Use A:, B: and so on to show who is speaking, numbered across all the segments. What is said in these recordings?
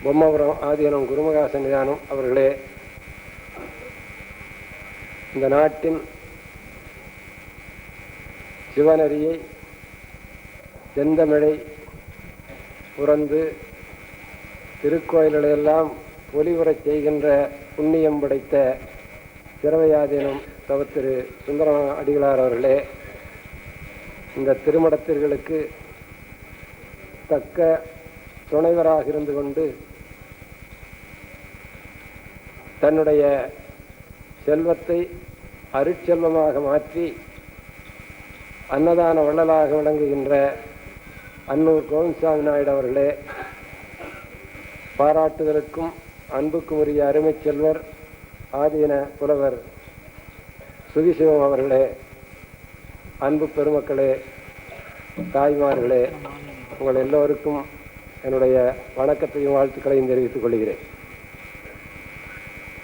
A: பொம்மபுரம் ஆதீனம் குருமுகா சன்னிதானம் அவர்களே இந்த நாட்டின் சிவனரியை செந்தமிழை புறந்து திருக்கோயில்களையெல்லாம் ஒளிவுறச் செய்கின்ற புண்ணியம் படைத்த சிறவையாதீனம் தவத்திரு சுந்தர அடிகளார் அவர்களே இந்த திருமடத்திற்கு தக்க துணைவராக இருந்து கொண்டு தன்னுடைய செல்வத்தை அருட்செல்வமாக மாற்றி அன்னதான வள்ளலாக விளங்குகின்ற அன்னூர் கோவிந்தசாமி நாயுடு அவர்களே பாராட்டுதலுக்கும் அன்புக்கும் உரிய அருமை செல்வர் ஆதீன புலவர் சுகிசிவம் அவர்களே அன்பு பெருமக்களே தாய்மார்களே உங்கள் எல்லோருக்கும் என்னுடைய வணக்கத்தையும் வாழ்த்துக்களையும் தெரிவித்துக் கொள்கிறேன்.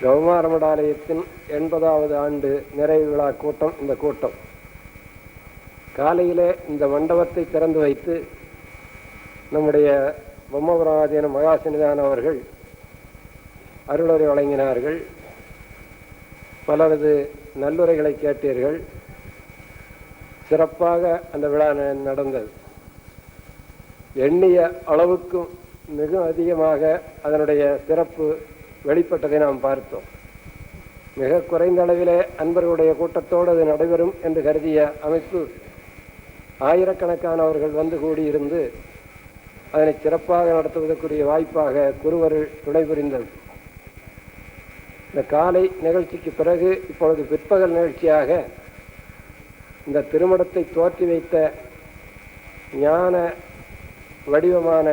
A: கௌமாரமடாலயத்தின் எண்பதாவது ஆண்டு நிறைவு விழா கூட்டம் இந்த கூட்டம். காலையிலே இந்த மண்டபத்தை திறந்து வைத்து நம்முடைய பொம்மபுராதீன மகாசன்னிதான அவர்கள் அருளுரை வழங்கினார்கள். பலரது நல்லுரைகளை கேட்டீர்கள். சிறப்பாக அந்த விழா நடந்தது. எண்ணிய அளவுக்கும் மிக அதிகமாக அதனுடைய சிறப்பு வெளிப்பட்டதை நாம் பார்த்தோம். மிக குறைந்த அளவிலே அன்பர்களுடைய கூட்டத்தோடு அது நடைபெறும் என்று கருதிய அமைப்பு ஆயிரக்கணக்கானவர்கள் வந்து கூடியிருந்து அதனை சிறப்பாக நடத்துவதற்குரிய வாய்ப்பாக குருவர்கள் துணை புரிந்தது இந்த காலை நிகழ்ச்சிக்கு பிறகு இப்பொழுது பிற்பகல் நிகழ்ச்சியாக இந்த திருமணத்தை தோற்றி வைத்த ஞான வடிவமான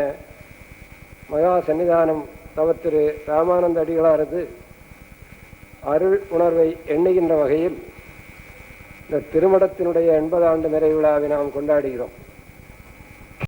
A: மகா சன்னிதானம் தவத்திரு ராமானந்த அடிகளாரது அருள் உணர்வை எண்ணுகின்ற வகையில் இந்த திருமணத்தினுடைய எண்பது ஆண்டு நிறைவிழாவை நாம் கொண்டாடுகிறோம்.